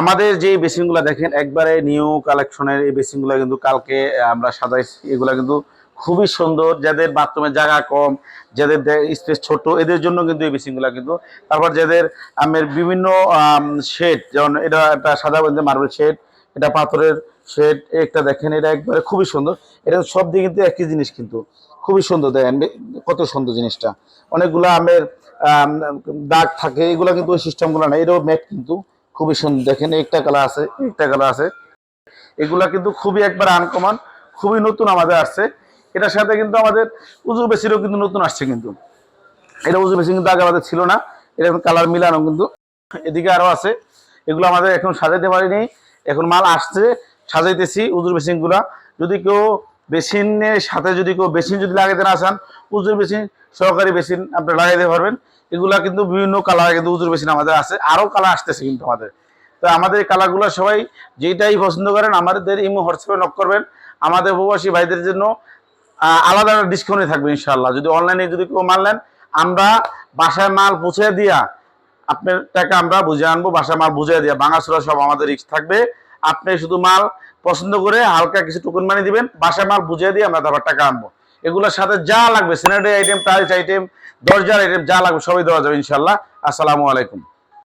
আমাদের যে বেসিনগুলো দেখেন, একবারে নিউ কালেকশনের এই বেসিনগুলো কিন্তু কালকে আমরা সাজাইছি। এগুলা কিন্তু খুবই সুন্দর। যাদের বাথরুমের জায়গা কম, যাদের স্পেস ছোট, এদের জন্য কিন্তু এই বেসিনগুলো কিন্তু তারপর যাদের আমের বিভিন্ন শেড যেমন এটা একটা সাদা মার্বেল শেড এটা পাথরের শেড একটা দেখেন, এটা একবারে খুবই সুন্দর। এটা সব দিকে কিন্তু একই জিনিস কিন্তু। খুবই সুন্দর, দেখেন কত সুন্দর জিনিসটা। অনেকগুলো আমের দাগ থাকে, এগুলো কিন্তু ওই সিস্টেমগুলো না এটাও ম্যাট কিন্তু। খুবই সুন্দর। দেখেন, একটা কালার আছে, একটা কালার আছে। এগুলা কিন্তু খুবই একবার আনকমন খুবই নতুন আমাদের আসছে। এটার সাথে কিন্তু আমাদের উজু বেসিরও কিন্তু নতুন আসছে কিন্তু। এটা উজু বেসি কিন্তু আগে আমাদের ছিল না। এটা কালার মিলানো কিন্তু। এদিকে আরও আছে। এগুলো আমাদের এখন সাজাইতে পারিনি। এখন মাল আসছে, সাজাইতেছি উজুর বেসিনগুলা যদি কেউ বেসিনের সাথে যদি কেউ বেসিন যদি লাগাইতে না চান, উজুর বেসিন সহকারী বেসিন আপনি লাগাইতে পারবেন। এগুলা কিন্তু বিভিন্ন কালার কিন্তু উজুর বেসিন আমাদের আছে, আরও কালার আসতেছে কিন্তু আমাদের। তো আমাদের কালারগুলো সবাই যেটাই পছন্দ করেন, আমাদের ইমো হোয়াটসঅ্যাপে নক করবেন। আমাদের উপবাসী ভাইদের জন্য আলাদা ডিসকাউন্টে থাকবে ইনশাল্লাহ যদি অনলাইনে যদি কেউ মাল নেন, আমরা বাসায় মাল পৌঁছে দিয়া আপনার টাকা আমরা বুঝে আনব, বাসায় মাল বুঝে দিয়া। ভাঙাচোরা সব আমাদের রিস্ক থাকবে। আপনি শুধু মাল পছন্দ করে হালকা কিছু টুকুন মানি দিবেন বাসা মাল বুঝিয়ে দিয়ে আমরা তারপর টাকা আনব। এগুলোর সাথে যা লাগবে স্যানিটারি আইটেম টাইলস আইটেম দরজার আইটেম যা লাগবে সবই দেওয়া যাবে ইনশাল্লাহ আসসালামু আলাইকুম।